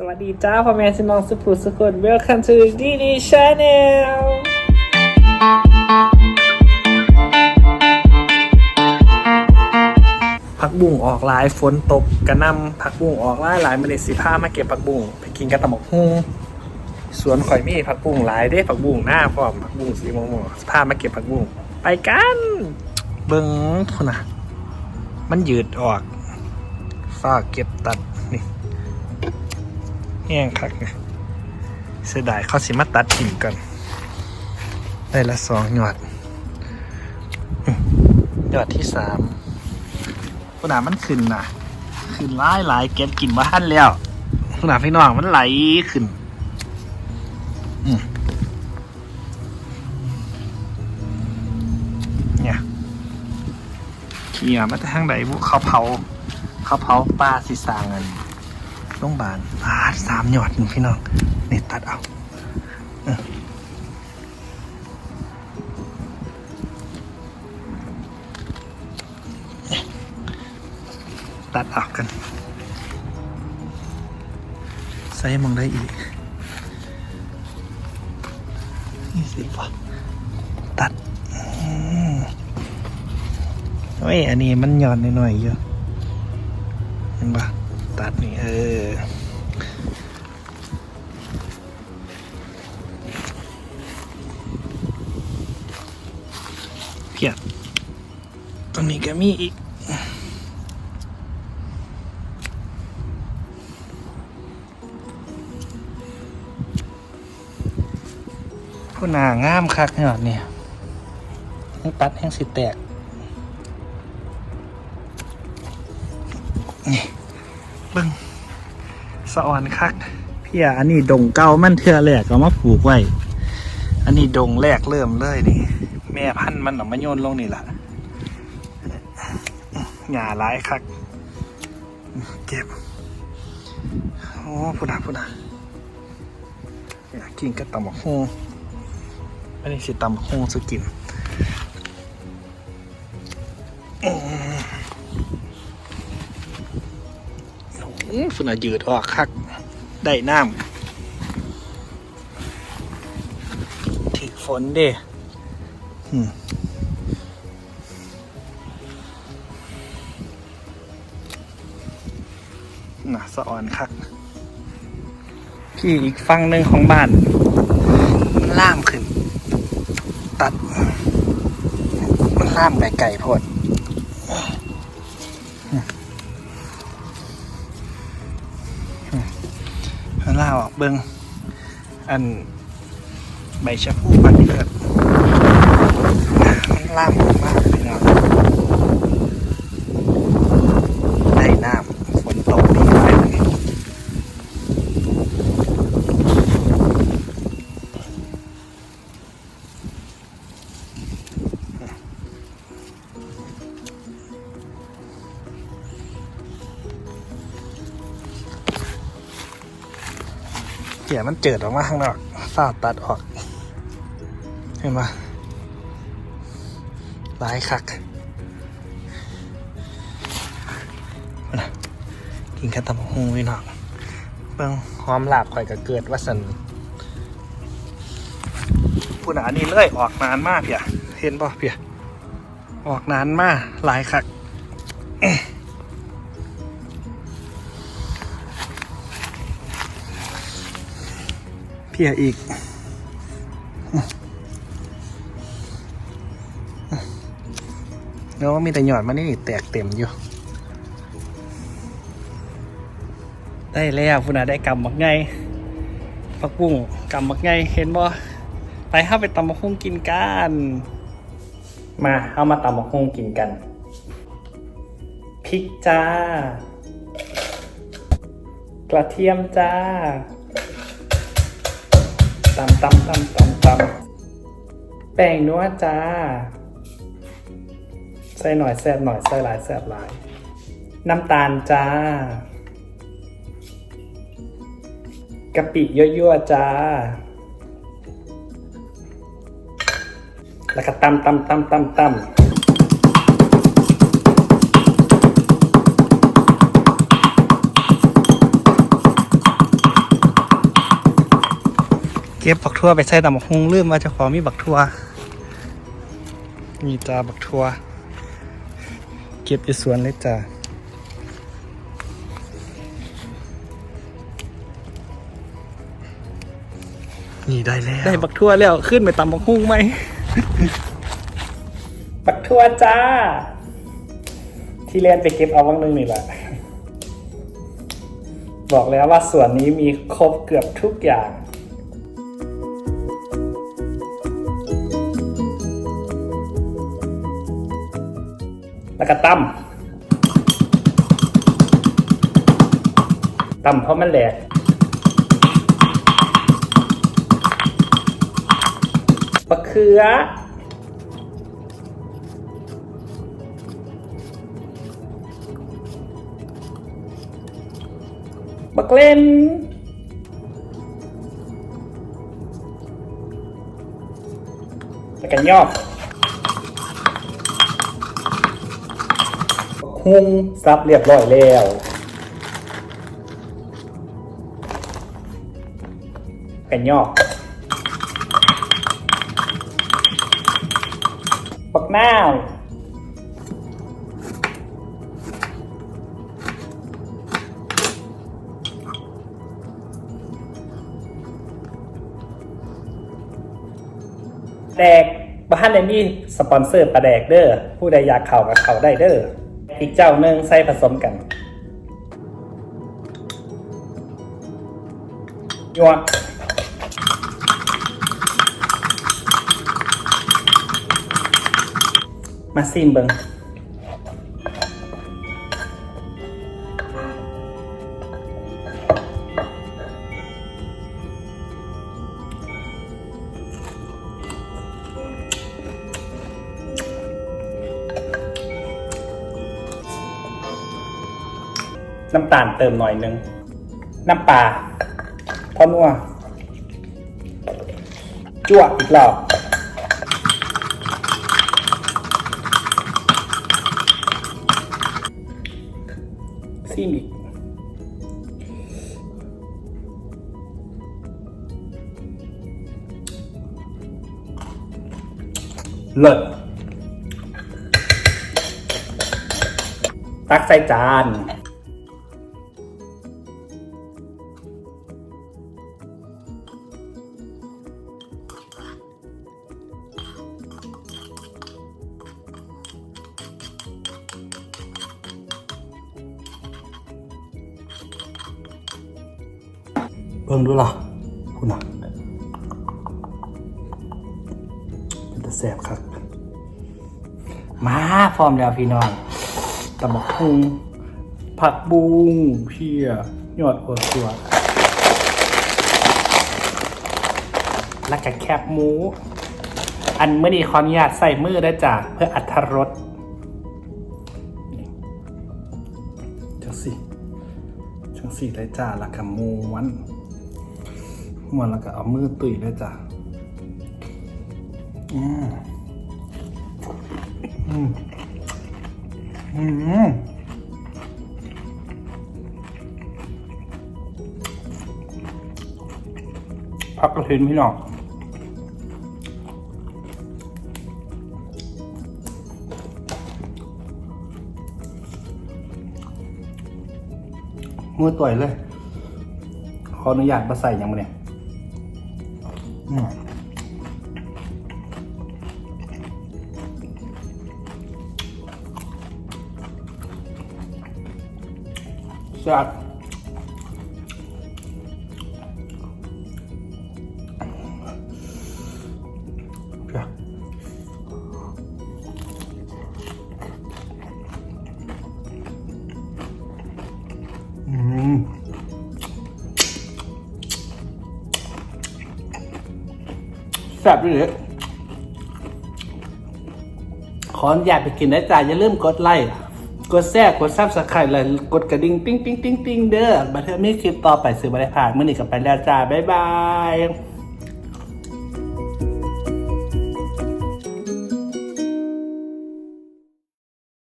สวัสดีจ้าพ่อแม่พี่น้องสุภูสุคน Welcome to DD Channel ผักบุ้งออกหลายฝนตกกระนำผักบุ้งออกหลายหลายมาเลสิผ้ามาเก็บผักบุ้งไปกินกับตำบักฮุ่งสวนข่อยมีผักบุ้งหลายเด้ผักบุ้งหน้าพร้อมผักบุ้งสีม่วงๆผ้ามาเก็บผักบุ้งไปกัน เบิ้งพุ่นนะมันยืดออกฝ้ากเก็บตัดนี่ แห้งคักไงเสียดายเขาสิมาตัดทิ้งก่อนได้ละสองหยอดหยอดที่สามขนาดมันขึ้นน่ะขึ้นหลายหลายเก็บกินมาทันแล้วขนาดพี่น้องมันไหลขึ้นเนี่ยเขี่ยมาแต่ทางไหนบุเขาเผาเขาเผาปลาสิสางเงิน โรงพยาบาลปลาสามหยอดหนึ่งพี่น้องนี่ตัดเอาเออตัดออกกันใส่มองได้อีกนี่สิปะตัดเฮ้ยอันนี้มันหย่อนหน่อยๆอยู่เห็นปะ ตัดนี่เออเพียบตรงนี้ก็มีอีกผู้นางามคักหยอดเนี่ยแห้งตัดแห้งสิแตก นี่ เบิ้งสะออนคักพี่อะอันนี้ดงเก่ามันเทื่อแรกก็มาปลูกไว้ อันนี้ดงแรกเริ่มเลยนี่ แม่พันธุ์มันออมาโยนลงนี่ละหญ้าหลายคัก เก็บ โอ้พุดาพุดาอยากกินกระตำบักฮงอันนี้สิตำบักฮงสุกิน โอ้ฝุ่นอะยืดออกคัก ได้น้ำถึกฝนเด้อืมน่ะสะอ่อนคักพี่อีกฝั่งหนึ่งของบ้าน มันล่ามขึ้น ตัด มันล่ามไก่ๆโพด ล่าออกเบิงอันใบชะพูปันเกิดมันล่าม เกี่ยมันเจิดออกมาข้างนอกฝ้าตัดออก เห็นปะหลายคักนะกินแค่ตำบักหูพี่น้องเบิ่งหอมหลาบข่อยก็เกิดว่าสันพูดอันนี้เลื่อยออกนานมากเพียเห็นป่ะเพียออกนานมากหลายคัก พียอีก แล้วมีแต่หยอดมานี่แตกเต็มอยู่ ได้แล้วพุ่นน่ะได้กำมักไงปักบุ้งกำมักไงเห็นบ่ไปเข้าไปตำมักฮุ่งกินกัน มาเอามาตำมักฮุ่งกินกันพริกจ้ากระเทียมจ้า ตำตำตำตำตำแป้งนัวจ้า ใส่หน่อยแซ่บหน่อยใส่หลายแซ่บหลาย น้ำตาลจ้ากะปิยั่วๆจ้า แล้วก็ตำตำตำตำตำ ก็บบักทั่วไปใส่ตำบักฮุงลืมว่าเจ้าของมีบักทั่วมีจ้าบักทั่วเก็บอยู่สวนเลยจ้านี่ได้แล้ว ได้บักทั่วแล้วขึ้นไปตำบักฮุงไหม บักทั่วจ้า ที่เรียนไปเก็บเอาวังนึงนี่แหละบอกแล้วว่าส่วนนี้มีครบเกือบทุกอย่าง แล้วก็ตั้มตั้มเพราะมันแหลกมะเขือบักเล่นแล้วกันยอกบั ฮุงซับเรียบร้อยแล้วกันยอกบักน้าวแดกบ้านในนี่สปอนเซอร์ปลาแดกเด้อผู้ใดอยากเข่ากับเข่าได้เด้อ อีกเจ้าหนึ่งใส่ผสมกันยัวมาซิมเบิง น้ำตาลเติมหน่อยนึง น้ำปลาพอนัวจั่วอีกรอบซีมอีกเลิศตักใส่จาน เบิ่งดูล่ะคุณน่ะเป็นตะแสบครับ มาพร้อมแล้วพี่น้องตะบักพุงผักบุ้งเพียยอดหัวตัว แล้วก็แคบหมู อันเมื่อนี้ขออนุญาตใส่มือได้จ้ะเพื่ออัตรสจังสิจังสิได้จ้าแล้วก็ม้วน ม้วนแล้วก็เอามือตุยได้จ้ะอืมอืมอืมพักกระถินพี่น้องมือต่อยเลย ขออนุญาตมาใส่ยังไงเนี่ย อืม ซ่บด้วยเลยขออนุญาตไปกินได้จ้าอย่าลืมกดไลค์กดแชร์กดซับสไครต์เลยกดกระดิ่งติ้งติ้งติ้งปิ้งเด้อบันเทอมีคลิปต่อไปสื่อบันไดผ่านมื่อนี้กับไปแล้วจ้า บ๊ายบาย